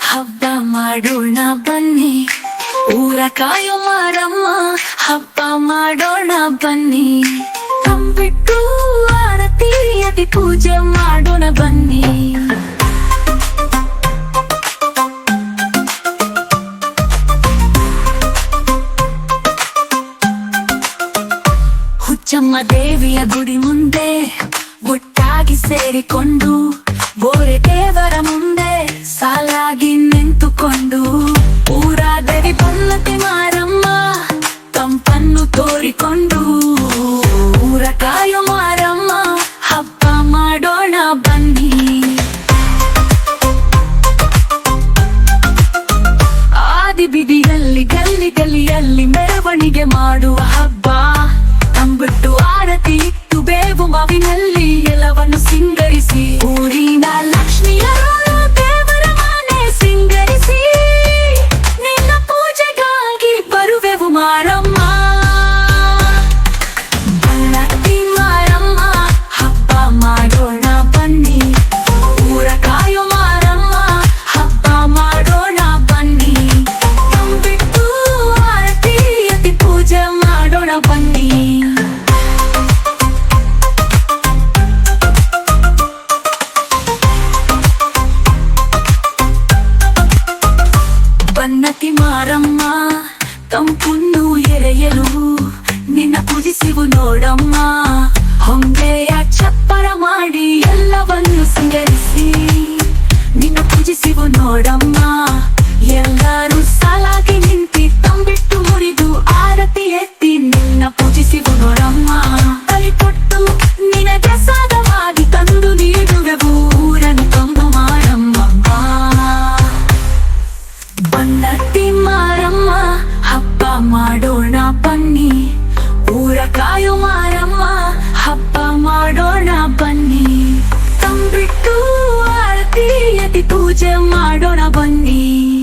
ಹಬ್ಬ ಮಾಡೋಣ ಬನ್ನಿ. ಊರ ಕಾಯೋ ಮಾರಮ್ಮ, ಹಬ್ಬ ಮಾಡೋಣ ಬನ್ನಿ. ತಂಬಿಟ್ಟು ಆರತಿ, ಅತಿ ಪೂಜೆ ಮಾಡೋಣ ಬನ್ನಿ. ಹುಚ್ಚಮ್ಮ ದೇವಿಯ ಗುಡಿ ಮುಂದೆ ಒಟ್ಟಾಗಿ ಸೇರಿಕೊಂಡು ಬೋರೆ ದೇವರ ಮುಂದೆ ಸಾಲಾಗಿ ನಿಂತುಕೊಂಡು ಊರಾದರಿ ಪಲ್ಲತಿ ಮಾರಮ್ಮ ತಂಪನ್ನು ತೋರಿಕೊಂಡು, ಊರ ಕಾಯೋ ಮಾರಮ್ಮ ಹಬ್ಬ ಮಾಡೋಣ ಬನ್ನಿ. ಆದಿ ಬಿದಿಯಲ್ಲಿ, ಗಲ್ಲಿ ಗಲ್ಲಿಯಲ್ಲಿ ಮೆರವಣಿಗೆ ಮಾಡುವ ಹಬ್ಬ. ತಂಬಿಟ್ಟು ಆರತಿ ಇಟ್ಟು ಬೇವು ಮಾವಿನಲ್ಲಿ తంತಿ ಮಾರಮ್ಮ ತಂಪುನ್ನು ಎರೆಯಲು ನಿನ್ನ ಕುದಿಸಿವು ನೋಡಮ್ಮ ಹೊಂಗೆಯ ಚಪ್ಪರ ಮಾಡಿ ಎಲ್ಲವನ್ನು ಸಿಂಗರಿಸಿ ನಿನ್ನ ಪೂಜಿಸಿವು ನೋಡಮ್ಮ ಕೋಟಿ ಪೂಜೆ ಮಾಡೋಣ ಬನ್ನಿ.